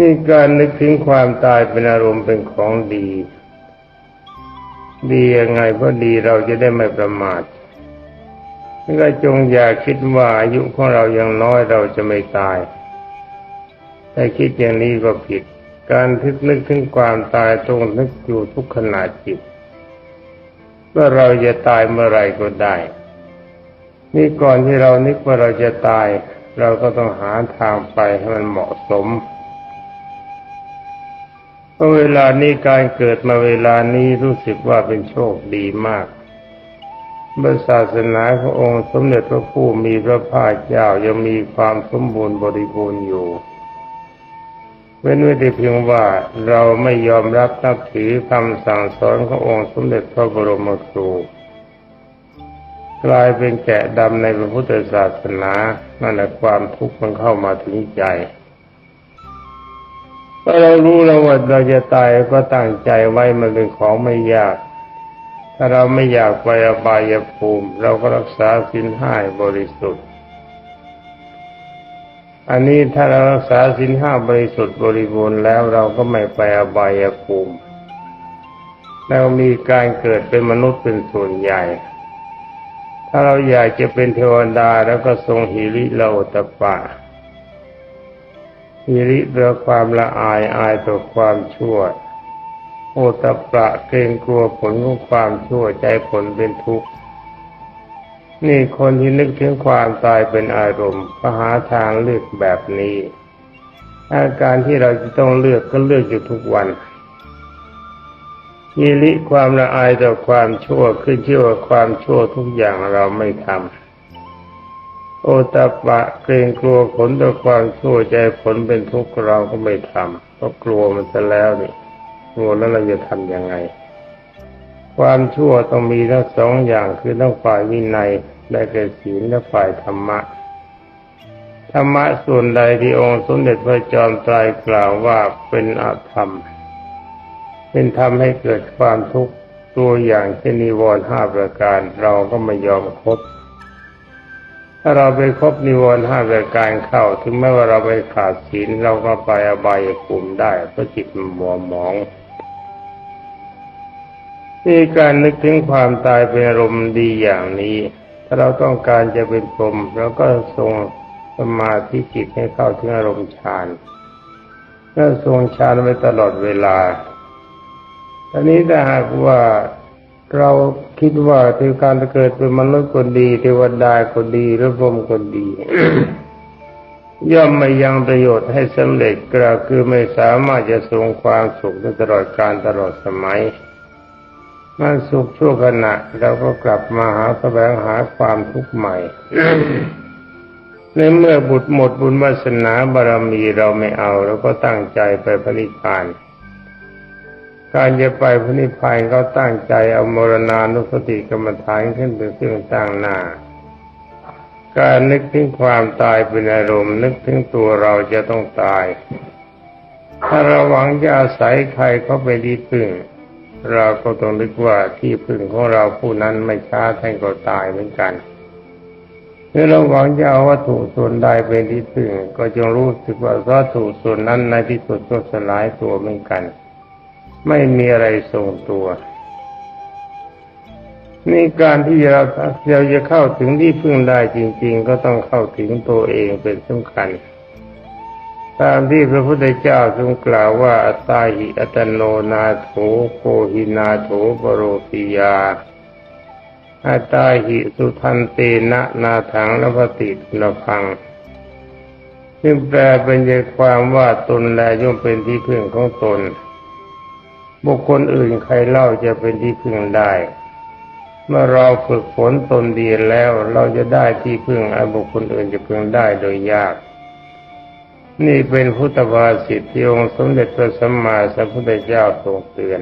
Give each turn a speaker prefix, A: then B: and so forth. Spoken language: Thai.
A: นี่การนึกถึงความตายเป็นอารมณ์เป็นของดี ดียังไงเพราะดีเราจะได้ไม่ประมาทนี่ก็จงอย่าคิดว่าอายุของเรายังน้อยเราจะไม่ตายแต่คิดอย่างนี้ก็ผิด การทึกนึกถึงความตายตรงนึกอยู่ทุกขณะจิตว่าเราจะตายเมื่อไรก็ได้ นี่ก่อนที่เรานึกว่าเราจะตาย เราก็ต้องหาทางไปให้มันเหมาะสม ราะเวลานี้การเกิดมาเวลานี้รู้สึกว่าเป็นโชคดีมากบศาสนาขององค์สมเด็จพระผู้มีพระภาคเจ้ายังมีความสมบูรณ์บริบูรณ์อยู่ เว้นไว้แต่เพียงว่าเราไม่ยอมรับนับถือคำสั่งสอนขององค์สมเด็จพระบรมครูกลายเป็นแกะดำในพระพุทธศาสนานั่นแหละความทุกข์มันเข้ามาถึงใจ ถ้าเรารู้แล้วว่าเราจะตายก็ตั้งใจไว้มันเป็นของไม่ยาก ถ้าเราไม่อยากไปอบายภูมิ เราก็รักษาสินห้าบริสุทธิ์ อันนี้ถ้าเรารักษาสินห้าบริสุทธิ์บริบูรณ์แล้วเราก็ไม่ไปอบายภูมิเรามีการเกิดเป็นมนุษย์เป็นส่วนใหญ่ ถ้าเราอยากจะเป็นเทวดาแล้วก็ทรงหิริโลตปะ หิริเรือความละอายอายต่อความชั่ว โอตประเกรงกลัวผลของความชั่วใจผลเป็นทุกข์ นี่คนที่นึกถึงความตายเป็นอารมณ์ก็หาทางเลือกแบบนี้ อาการที่เราจะต้องเลือกก็เลือกอยู่ทุกวันยิริความละอายต่อความชั่วขึ้นชื่อว่าความชั่วทุกอย่างเราไม่ทำ โอตปะเกรงกลัวผลต่อความชั่วใจผลเป็นทุกข์เราก็ไม่ทำเพราะกลัวมันจะแล้วนี่กลัวแล้วเราจะทำยังไง ความชั่วต้องมีทั้งสองอย่างคือทั้งฝ่ายวินัยและแก่ศีลและฝ่ายธรรมะธรรมะส่วนใดที่องค์สมเด็จพระจอมไตรกล่าวว่าเป็นอาธรรม เป็นธรรมให้เกิดความทุกข์ตัวอย่างเช่นนิวรณ์ห้าประการเราก็ไม่ยอมคบ ถ้าเราไปครบนิวรณ์ห้าประการเข้า ถึงแม้ว่าเราไปขาดศีลเราก็ไปอบายภูมิได้เพราะจิตมันมัวหมองนี่การนึกถึงความตายเป็นอารมณ์ดีอย่างนี้ ถ้าเราต้องการจะเป็นพรหมเราก็ทรงสมาธิจิตให้เข้าถึงอารมณ์ฌานก็ทรงฌานไว้ตลอดเวลาตอนนี้ถ้าหากว่าเรา คิดว่าที่การเกิดเป็นมนุษย์คนดีเทวดาคนดีหรือพรหมคนดี ย่อมไม่ยังประโยชน์ให้สำเร็จกล่าวคือไม่สามารถจะทรงความสุขในตลอดการตลอดสมัยมันสุขชั่วขณะเราก็กลับมาหาแสวงหาความทุกข์ใหม่ในเมื่อบุตรหมดบุญวาสนาบารมีเราไม่เอาเราก็ตั้งใจไปพระนิพพาน การจะไปพระนิพพานก็ตั้งใจเอามรณานุสติกรรมฐานขึ้นเป็นเครื่องตั้งหน้า การนึกถึงความตายเป็นอารมณ์นึกถึงตัวเราจะต้องตาย ถ้าเราหวังจะอาศัยใครเขาไปดีพึ่ง เราก็ต้องนึกว่าที่พึ่งของเราผู้นั้นไม่ช้าท่านก็ตายเหมือนกันเมื่อเราหวังจะเอาวัตถุส่วนใดเป็นที่พึ่ง ก็จงรู้สึกว่าวัตถุส่วนนั้นในที่สุดก็สลายตัวเหมือนกัน ไม่มีอะไรทรงตัวนี่การที่เราเราจะเข้าถึงที่พึ่งได้จริง ๆ ก็ต้องเข้าถึงตัวเองเป็นสำคัญ ตามที่พระพุทธเจ้าทรงกล่าวว่าอัตตาหิอัตโนนาโถโคหินาโถปโรปิยาอัตตาหิสุทันเตนะนาถังนภตินพัง ซึ่งแปลเป็นใจความว่าตนแลย่อมเป็นที่พึ่งของตน บุคคลอื่นใครเล่าจะเป็นที่พึ่งได้ เมื่อเราฝึกฝนตนดีแล้วเราจะได้ที่พึ่งอันบุคคลอื่นจะพึงได้โดยยาก นี่เป็นพุทธภาษิตที่องค์สมเด็จพระสัมมาสัมพุทธเจ้าทรงเตือน